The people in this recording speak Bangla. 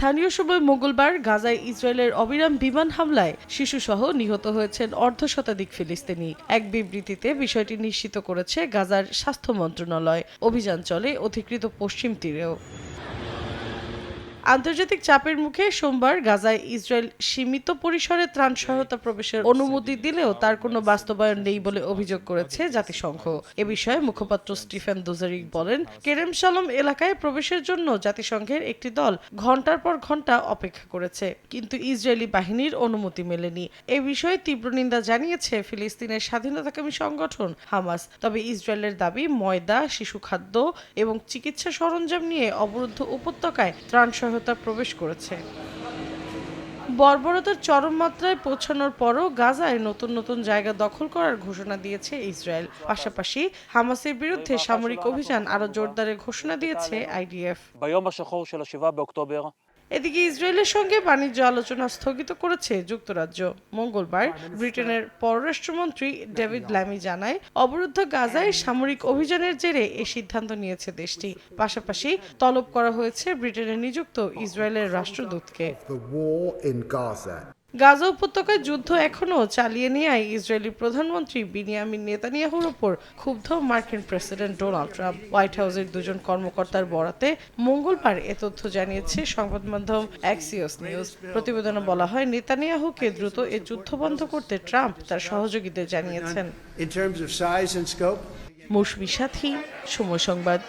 স্থানীয় সময় মঙ্গলবার গাজায় ইসরায়েলের অবিরাম বিমান হামলায় শিশু সহ নিহত হয়েছেন অর্ধ শতাধিক ফিলিস্তিনি। এক বিবৃতিতে বিষয়টি নিশ্চিত করেছে গাজার স্বাস্থ্য মন্ত্রণালয়। অভিযান চলে অধিকৃত পশ্চিম তীরেও। আন্তর্জাতিক চাপের মুখে সোমবার গাজায় ইসরায়েল সীমিত পরিসরে ত্রাণ সহায়তা প্রবেশের অনুমতি দিলেও তার কোনো বাস্তবায়ন নেই বলে অভিযোগ করেছে জাতিসংঘ। এ বিষয়ে মুখপাত্র স্টিফেন দুজারিক বলেন, কেরেম সালম এলাকায় প্রবেশের জন্য জাতিসংঘের একটি দল ঘণ্টার পর ঘণ্টা অপেক্ষা করেছে, কিন্তু ইসরায়েলি বাহিনীর অনুমতি মেলেনি। এ বিষয়ে তীব্র নিন্দা জানিয়েছে ফিলিস্তিনের স্বাধীনতাকামী সংগঠন হামাস। তবে ইসরায়েলের দাবি ময়দা, শিশু খাদ্য এবং চিকিৎসা সরঞ্জাম নিয়ে অবরুদ্ধ উপত্যকায় ত্রাণ সহায়তা প্রবেশ করেছে। বর্বরতার চরম মাত্রায় পৌঁছানোর পরও গাজায় নতুন নতুন জায়গা দখল করার ঘোষণা দিয়েছে ইসরায়েল। পাশাপাশি হামাসের বিরুদ্ধে সামরিক অভিযান আরও জোরদারের ঘোষণা দিয়েছে আইডিএফ। এদিকে ইসরায়েলের সঙ্গে বাণিজ্য আলোচনা স্থগিত করেছে যুক্তরাজ্য। মঙ্গলবার ব্রিটেনের পররাষ্ট্রমন্ত্রী ডেভিড ল্যামি জানায়, অবরুদ্ধ গাজায় সামরিক অভিযানের জেরে এ সিদ্ধান্ত নিয়েছে দেশটি। পাশাপাশি তলব করা হয়েছে ব্রিটেনে নিযুক্ত ইসরায়েলের রাষ্ট্রদূতকে। গাজা উপত্যকায় যুদ্ধ এখনও চালিয়ে নেয় ইসরায়েলি প্রধানমন্ত্রী বিনিয়ামিন নেতানিয়াহুর ওপর ক্ষুব্ধ মার্কিন প্রেসিডেন্ট ডোনাল্ড ট্রাম্প। হোয়াইট হাউসের দুজন কর্মকর্তার বরাতে মঙ্গলবার এ তথ্য জানিয়েছে সংবাদ মাধ্যম অ্যাক্সিওস নিউজ। প্রতিবেদনে বলা হয় নেতানিয়াহুকে দ্রুত এ যুদ্ধ বন্ধ করতে ট্রাম্প তার সহযোগীদের জানিয়েছেন। মৌসুমী সাথী সময় সংবাদ।